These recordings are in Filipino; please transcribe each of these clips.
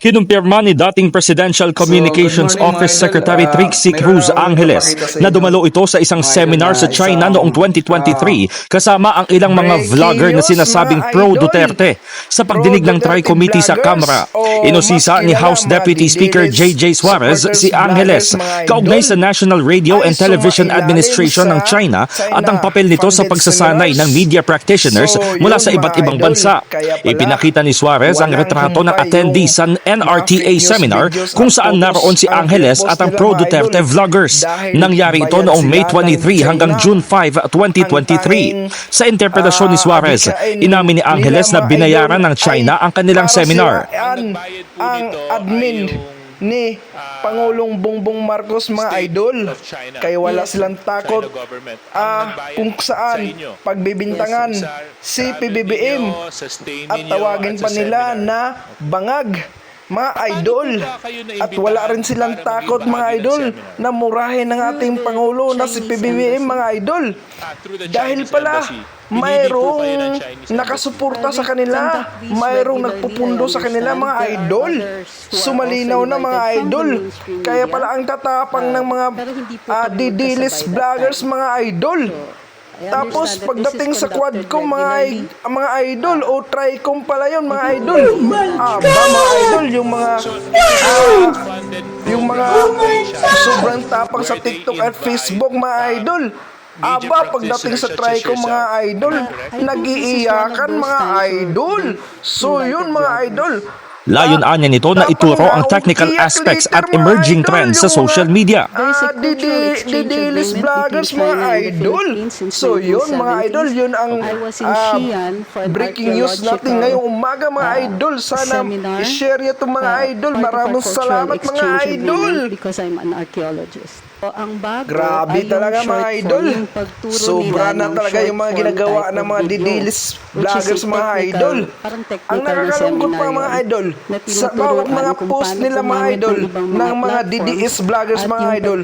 Kinumpirma ni dating Presidential Communications morning, Office mga Secretary idol. Trixie Ah, Cruz Angeles na dumalo ito sa isang Mga seminar idol, sa China sa- noong 2023 kasama ang ilang mga vlogger na sinasabing mga pro idol. Duterte sa pagdinig ng Pro Tri Duterte Committee sa Kamara. o Inusisa ni House Deputy Speaker J.J. Suarez si Angeles kaugnay idol, sa National Radio and Television Administration ng China at ang papel nito sa pagsasanay ng media practitioners So, mula sa iba't ibang idol. bansa. Ipinakita ni Suarez ang retrato ng humpay attendee yung sa NRTA seminar kung saan naroon si ang Angeles at ang nila, pro mga Duterte idol. vloggers. Nangyari ito noong May sila ng 23 hanggang. June 5, 2023. Sa interpretasyon ni Ah, Suarez, inamin ni Angeles na binayaran ng China ang kanilang seminar. ang admin ni Pangulong Bongbong Marcos mga State idol kaya wala silang takot ah, kung sa saan pagbibintangan si PBBM at tawagin pa nila na bangag mga idol. at wala rin silang takot mga idol na murahin ng ating Pangulo na si PBBM mga idol. Ah, dahil pala mayroong nakasuporta sa kanila mayroong nagpupundo sa kanila mga idol. sumalinaw na mga idol. kaya pala ang tatapang ng mga ah, didilis vloggers mga idol tapos pagdating sa quadcom mga i- mga idol o tricom pala yun mga idol. ah ba mga idol yung mga ah, yung mga sobrang tapang sa TikTok at Facebook mga idol. Aba, pagdating sa Tricom mga idol, nag-iiyakan mga idol. So yun mga idol. Layon anya nito na ituro ang technical aspects at emerging trends sa social media. Didi, didilis vloggers mga idol. So yun mga idol, yun ang ah, breaking news natin ngayong umaga mga idol. Sana i-share niyo itong mga idol. Maraming salamat mga idol. Because I'm an archaeologist. So, ang bago Grabe ay talaga mga idol. Sobra na talaga yung mga ginagawa ng mga didilis vloggers mga idol. Ang na nakakalungkot seminar pa mga idol, na sa bawat mga post nila mga idol ng mga DDS vloggers mga idol.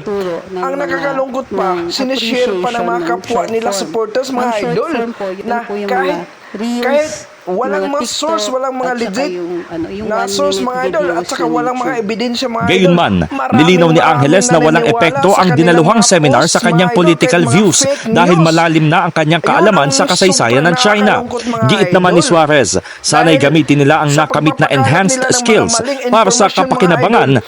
Ang nakakalungkot pa, sinishare pa ng mga kapwa nila supporters mga idol na kahit reels, kahit walang mga mga TikTok, source, walang mga legit yung, ano, yung na source mga idol at saka ng walang mga ebidensya mga idol. Gayunman, Maraming nilinaw ni Angeles na walang epekto ang dinaluhang seminar sa kanyang political views dahil malalim na ang kanyang kaalaman sa kasaysayan ng China. Giit naman ni. Suarez, sanay gamitin nila ang nakamit na enhanced skills para sa kapakinabangan